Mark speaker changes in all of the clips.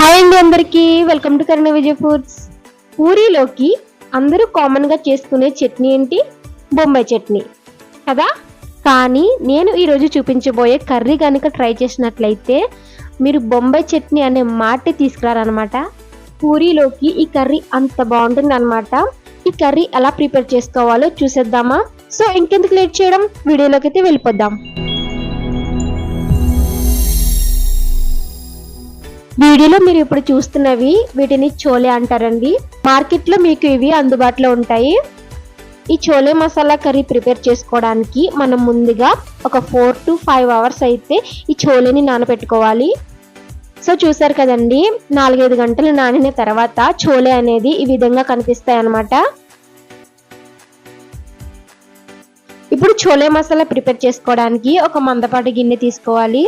Speaker 1: Hi అండి అందరికీ. Welcome to Karuna Vijay foods. పూరీలోకి అందరూ కామన్గా చేసుకునే చట్నీ ఏంటి? బొంబాయి చట్నీ. కదా? కానీ నేను ఈరోజు చూపించబోయే కర్రీ కనుక ట్రై చేసినట్లయితే మీరు బొంబాయి చట్నీ అనే మాట తీసుకురారనమాట పూరీలోకి ఈ కర్రీ అంత బాగుంటుంది అనమాట ఈ కర్రీ ఎలా ప్రిపేర్ చేసుకోవాలో చూసేద్దామా? సో ఇంకెందుకు లేట్ చేయడం? వీడియోలోకి అయితే వెళ్ళిపోద్దాం. వీడియోలో మీరు ఇప్పుడు చూస్తున్నవి వీటిని చోలే అంటారండి. మార్కెట్లో మీకు ఇవి అందుబాటులో ఉంటాయి. ఈ చోలే మసాలా కర్రీ ప్రిపేర్ చేసుకోవడానికి మనం ముందుగా ఒక ఫోర్ టు ఫైవ్ అవర్స్ అయితే ఈ చోలేని నానబెట్టుకోవాలి సో చూసారు కదండి నాలుగైదు గంటలు నానిన తర్వాత చోలే అనేది ఈ విధంగా కనిపిస్తాయి అన్నమాట ఇప్పుడు చోలే మసాలా ప్రిపేర్ చేసుకోవడానికి ఒక మందపాటి గిన్నె తీసుకోవాలి.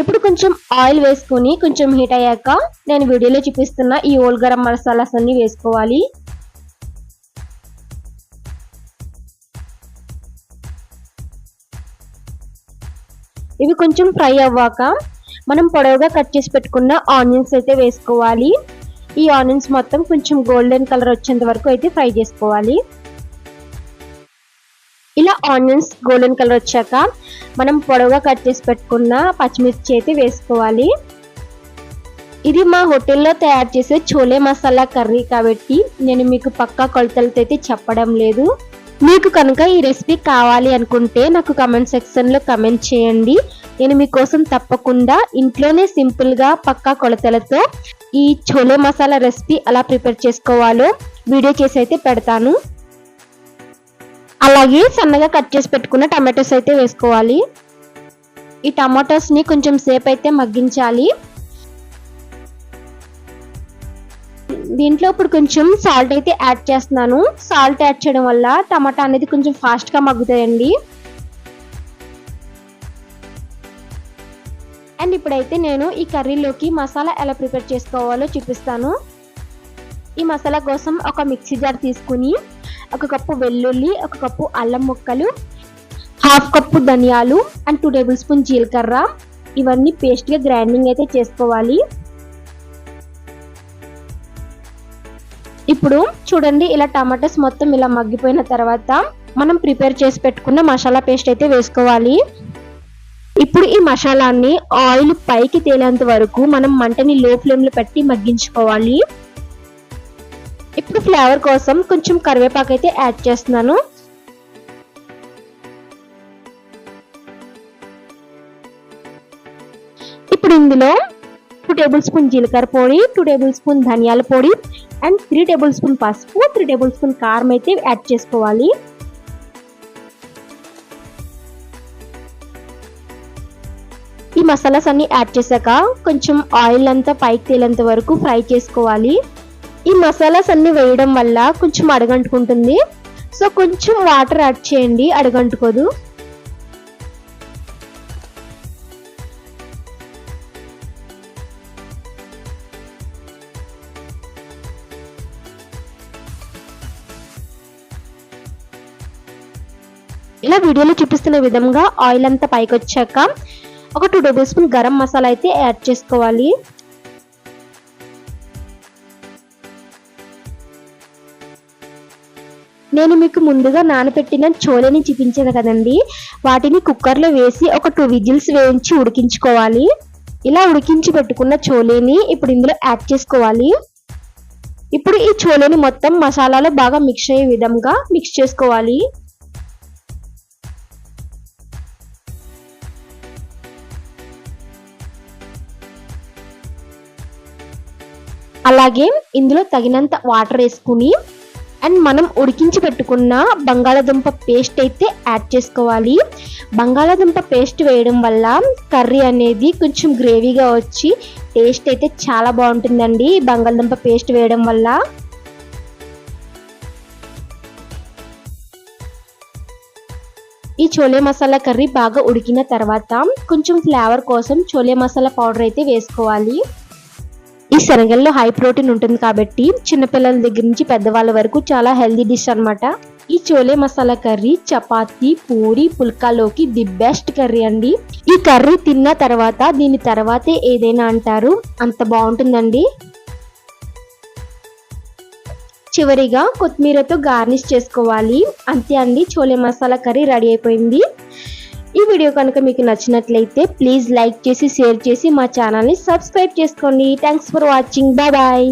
Speaker 1: ఇప్పుడు కొంచెం ఆయిల్ వేసుకొని కొంచెం హీట్ అయ్యాక నేను వీడియోలో చూపిస్తున్న ఈ ఓల్ గరం మసాలాస్ అన్ని వేసుకోవాలి. ఇవి కొంచెం ఫ్రై అవ్వాక మనం పొడవుగా కట్ చేసి పెట్టుకున్న ఆనియన్స్ అయితే వేసుకోవాలి. ఈ ఆనియన్స్ మొత్తం కొంచెం గోల్డెన్ కలర్ వచ్చేంత వరకు అయితే ఫ్రై చేసుకోవాలి. ఇలా ఆనియన్స్ గోల్డెన్ కలర్ వచ్చాక మనం పొడవుగా కట్ చేసి పెట్టుకున్న పచ్చిమిర్చి అయితే వేసుకోవాలి. ఇది మా హోటల్లో తయారు చేసే చోలే మసాలా కర్రీ కాబట్టి నేను మీకు పక్కా కొలతలతో అయితే చెప్పడం లేదు. మీకు కనుక ఈ రెసిపీ కావాలి అనుకుంటే నాకు కమెంట్ సెక్షన్లో కమెంట్ చేయండి. నేను మీకోసం తప్పకుండా ఇంట్లోనే సింపుల్గా పక్కా కొలతలతో ఈ చోలే మసాలా రెసిపీ ఎలా ప్రిపేర్ చేసుకోవాలో వీడియో చేసి అయితే పెడతాను. అలాగే సన్నగా కట్ చేసి పెట్టుకున్న టమాటోస్ అయితే వేసుకోవాలి. ఈ టమాటోస్ని కొంచెం సేపు అయితే మగ్గించాలి. దీంట్లో ఇప్పుడు కొంచెం సాల్ట్ అయితే యాడ్ చేస్తున్నాను. సాల్ట్ యాడ్ చేయడం వల్ల టమాటా అనేది కొంచెం ఫాస్ట్గా మగ్గుతాయండి. అండ్ ఇప్పుడైతే నేను ఈ కర్రీలోకి మసాలా ఎలా ప్రిపేర్ చేసుకోవాలో చూపిస్తాను. ఈ మసాలా కోసం ఒక మిక్సీ జార్ తీసుకుని ఒక కప్పు వెల్లుల్లి ఒక కప్పు అల్లం ముక్కలు హాఫ్ కప్పు ధనియాలు అండ్ టూ టేబుల్ స్పూన్ జీలకర్ర. ఇవన్నీ పేస్ట్గా గ్రైండింగ్ అయితే చేసుకోవాలి. ఇప్పుడు చూడండి ఇలా టమాటాస్ మొత్తం ఇలా మగ్గిపోయిన తర్వాత మనం ప్రిపేర్ చేసి పెట్టుకున్న మసాలా పేస్ట్ అయితే వేసుకోవాలి. ఇప్పుడు ఈ మసాలాన్ని ఆయిల్ పైకి తేలేంత వరకు మనం మంటని లో ఫ్లేమ్లో పెట్టి మగ్గించుకోవాలి. ఇప్పుడు ఫ్లేవర్ కోసం కొంచెం కరివేపాకు అయితే యాడ్ చేస్తున్నాను. ఇప్పుడు ఇందులో టూ టేబుల్ స్పూన్ జీలకర్ర పొడి టూ టేబుల్ స్పూన్ ధనియాల పొడి అండ్ త్రీ టేబుల్ స్పూన్ పసుపు త్రీ టేబుల్ స్పూన్ కారం అయితే యాడ్ చేసుకోవాలి. ఈ మసాలాస్ అన్ని యాడ్ చేశాక కొంచెం ఆయిల్ అంతా పైకి తేలేంత వరకు ఫ్రై చేసుకోవాలి. ఈ మసాలాస్ అన్ని వేయడం వల్ల కొంచెం అడగంటుకుంటుంది. సో కొంచెం వాటర్ యాడ్ చేయండి అడగంటుకోదు. ఇలా వీడియోలో చూపిస్తున్న విధంగా ఆయిల్ అంతా పైకి వచ్చాక ఒక two tablespoon garam masala అయితే యాడ్ చేసుకోవాలి. నేను మీకు ముందుగా నానబెట్టిన చోలేని చూపించాను కదండి. వాటిని కుక్కర్లో వేసి ఒక టూ విజిల్స్ వేయించి ఉడికించుకోవాలి. ఇలా ఉడికించి పెట్టుకున్న చోలేని ఇప్పుడు ఇందులో యాడ్ చేసుకోవాలి. ఇప్పుడు ఈ చోలేని మొత్తం మసాలాలో బాగా మిక్స్ అయ్యే విధంగా మిక్స్ చేసుకోవాలి. అలాగే ఇందులో తగినంత వాటర్ వేసుకుని అండ్ మనం ఉడికించి పెట్టుకున్న బంగాళాదుంప పేస్ట్ అయితే యాడ్ చేసుకోవాలి. బంగాళాదుంప పేస్ట్ వేయడం వల్ల కర్రీ అనేది కొంచెం గ్రేవీగా వచ్చి టేస్ట్ అయితే చాలా బాగుంటుందండి. బంగాళదుంప పేస్ట్ వేయడం వల్ల. ఈ చోలే మసాలా కర్రీ బాగా ఉడికిన తర్వాత కొంచెం ఫ్లేవర్ కోసం చోలే మసాలా పౌడర్ అయితే వేసుకోవాలి. ఈ శనగల్లో హై ప్రోటీన్ ఉంటుంది కాబట్టి చిన్నపిల్లల దగ్గర నుంచి పెద్దవాళ్ళ వరకు చాలా హెల్దీ డిష్ అన్నమాట. ఈ చోలే మసాలా కర్రీ చపాతీ పూరి పుల్కాలోకి ది బెస్ట్ కర్రీ అండి. ఈ కర్రీ తిన్న తర్వాత దీని తర్వాతే ఏదైనా అంటారు అంత బాగుంటుందండి. చివరిగా కొత్తిమీరతో గార్నిష్ చేసుకోవాలి. అంతే అండి చోలే మసాలా కర్రీ రెడీ అయిపోయింది. ఈ వీడియో కనుక మీకు నచ్చినట్లయితే ప్లీజ్ లైక్ చేసి షేర్ చేసి మా ఛానల్ని సబ్స్క్రైబ్ చేసుకోండి. Thanks for watching bye bye